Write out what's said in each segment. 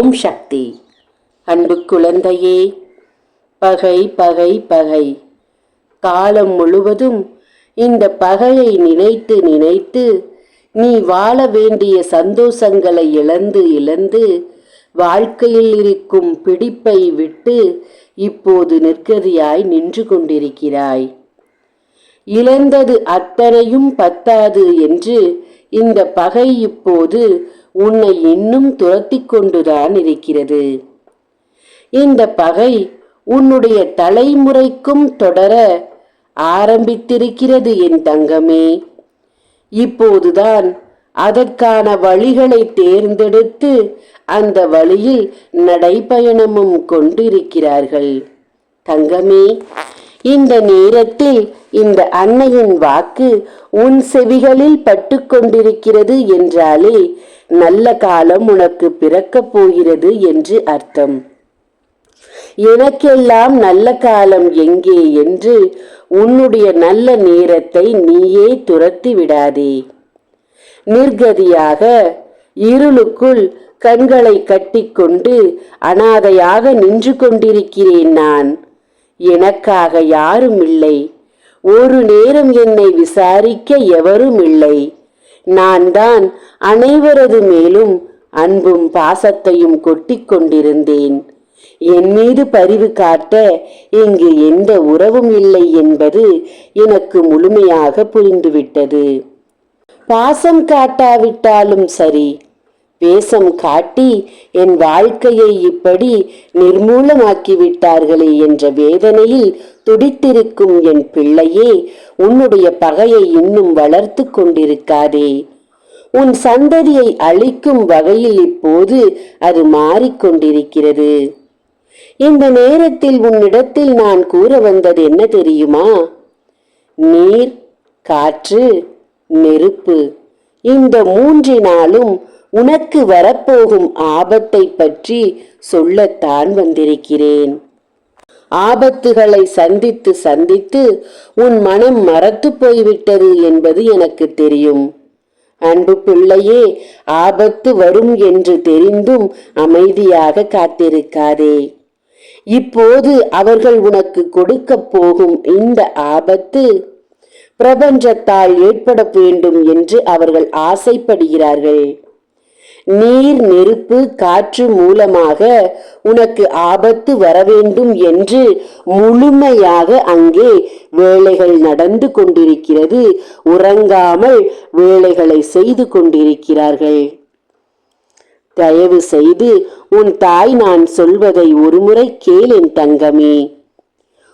ஓம் சக்தி. அன்பு குழந்தையே பகை பகை பகை. காலம் முழுவதும் இந்த பகையை நினைத்து நினைத்து நீ வாழ வேண்டிய சந்தோஷங்களை இழந்து இழந்து வாழ்க்கையில் இருக்கும் பிடிப்பை விட்டு இப்போது நிற்கதியாய் நின்று கொண்டிருக்கிறாய். இழந்தது அத்தனையும் பத்தாது என்று இந்த பகை இப்போது உன்னை இன்னும் துரத்தி கொண்டுதான் இருக்கிறது. இந்த பகை உன்னுடைய தலைமுறைக்கும் தொடர ஆரம்பித்திருக்கிறது என் தங்கமே. இப்போதுதான் அதற்கான வழிகளை தேர்ந்தெடுத்து அந்த வழியில் நடைபயணமும் கொண்டிருக்கிறார்கள். தங்கமே இந்த நேரத்தில் இந்த அன்னையின் வாக்கு உன் செவிகளில் பட்டு கொண்டிருக்கிறது என்றாலே நல்ல காலம் உனக்கு பிறக்கப் போகிறது என்று அர்த்தம். எனக்கெல்லாம் நல்ல காலம் எங்கே என்று உன்னுடைய நல்ல நேரத்தை நீயே துரத்தி விடாதே. நிர்கதியாக இருளுக்குள் கண்களை கட்டிக்கொண்டு அனாதையாக நின்று கொண்டிருக்கிறேன் நான். எனக்காக யாரும் இல்லை. ஒரு நேரம் என்னை விசாரிக்க எவரும் இல்லை. நான் தான் அனைவரது மேலும் அன்பும் பாசத்தையும் கொட்டிக் கொண்டிருந்தேன். என் மீது பரிவு காட்ட இங்கு எந்த உறவும் இல்லை என்பது எனக்கு முழுமையாக புரிந்துவிட்டது. பாசம் காட்டாவிட்டாலும் சரி வேஷம் காட்டி என் வாழ்க்கையை இப்படி நிர்மூலமாக்கி விட்டார்களே என்ற வேதனையில் துடித்திருக்கும் என் பிள்ளையே உன்னுடைய பகையை இன்னும் வளர்த்து கொண்டிருக்காதே. உன் சந்ததியை அழிக்கும் வகையில் இப்போது அது மாறிக்கொண்டிருக்கிறது இந்த நேரத்தில் உன்னிடத்தில் நான் கூற வந்தது என்ன தெரியுமா? நீர் காற்று நெருப்பு. இந்த மூன்றினாலும் உனக்கு வரப்போகும் ஆபத்தை பற்றி சொல்லத்தான் வந்திருக்கிறேன். ஆபத்துகளை சந்தித்து சந்தித்து உன் மனம் மறத்து போய்விட்டது என்பது எனக்கு தெரியும். அன்பு பிள்ளையே ஆபத்து வரும் என்று தெரிந்தும் அமைதியாக காத்திருக்காதே. இப்போது அவர்கள் உனக்கு கொடுக்க போகும் இந்த ஆபத்து பிரபஞ்சத்தால் ஏற்பட வேண்டும் என்று அவர்கள் ஆசைப்படுகிறார்கள். நீர் நெருப்பு காற்று மூலமாக உனக்கு ஆபத்து வரவேண்டும் என்று முழுமையாக அங்கே வேலைகள் நடந்து கொண்டிருக்கிறது. உறங்காமல் வேலைகளை செய்து கொண்டிருக்கிறார்கள். தயவு செய்து உன் தாய் நான் சொல்வதை ஒருமுறை கேளேன் தங்கமே.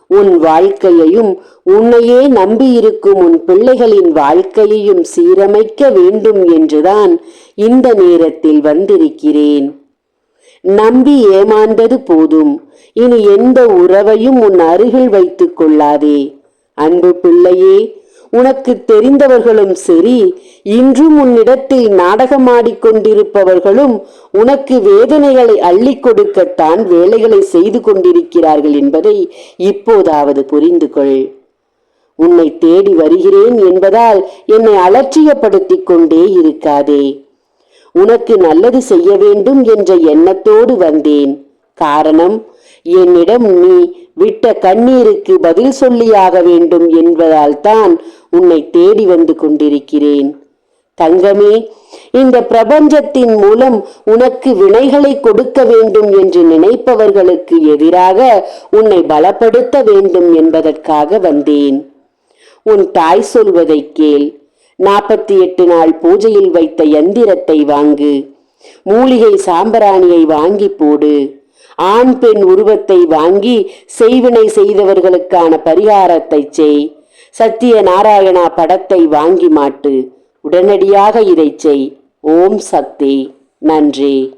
உன் வாழ்க்கையையும் உன்னையே நம்பியிருக்கும் உன் பிள்ளைகளின் வாழ்க்கையையும் சீரமைக்க வேண்டும் என்றுதான் இந்த நேரத்தில் வந்திருக்கிறேன். நம்பி ஏமாந்தது போதும். இனி எந்த உறவையும் உன் அருகில் வைத்துக் கொள்ளாதே. அன்பு பிள்ளையே உனக்கு தெரிந்தவர்களும் சரி இன்றும் உன்னிடத்தில் நாடகமாடிக்கொண்டிருப்பவர்களும் உனக்கு வேதனைகளை அள்ளி கொடுக்கத்தான் வேலைகளை செய்து கொண்டிருக்கிறார்கள் என்பதை இப்போதாவது புரிந்து கொள். உன்னை தேடி வருகிறேன் என்பதால் என்னை அலட்சியப்படுத்திக் கொண்டே இருக்காதே. உனக்கு நல்லது செய்ய வேண்டும் என்ற எண்ணத்தோடு வந்தேன். காரணம் என்னிடம் நீ விட்ட கண்ணீருக்கு பதில் சொல்லியாக வேண்டும் என்பதால் தான் உன்னை தேடி வந்து கொண்டிருக்கிறேன். தங்கமே இந்த பிரபஞ்சத்தின் மூலம் உனக்கு வினைகளை கொடுக்க வேண்டும் என்று நினைப்பவர்களுக்கு எதிராக உன்னை பலப்படுத்த வேண்டும் என்பதற்காக வந்தேன். உன் தாய் சொல்வதை கேள். நாற்பத்தி எட்டு நாள் பூஜையில் வைத்த எந்திரத்தை வாங்கு. மூலிகை சாம்பராணியை வாங்கி போடு. ஆண் பெண் உருவத்தை வாங்கி செய்வினை செய்தவர்களுக்கான பரிகாரத்தை செய். சத்திய நாராயணா படத்தை வாங்கி மாட்டு. உடனடியாக இதை செய். ஓம் சக்தி. நன்றி.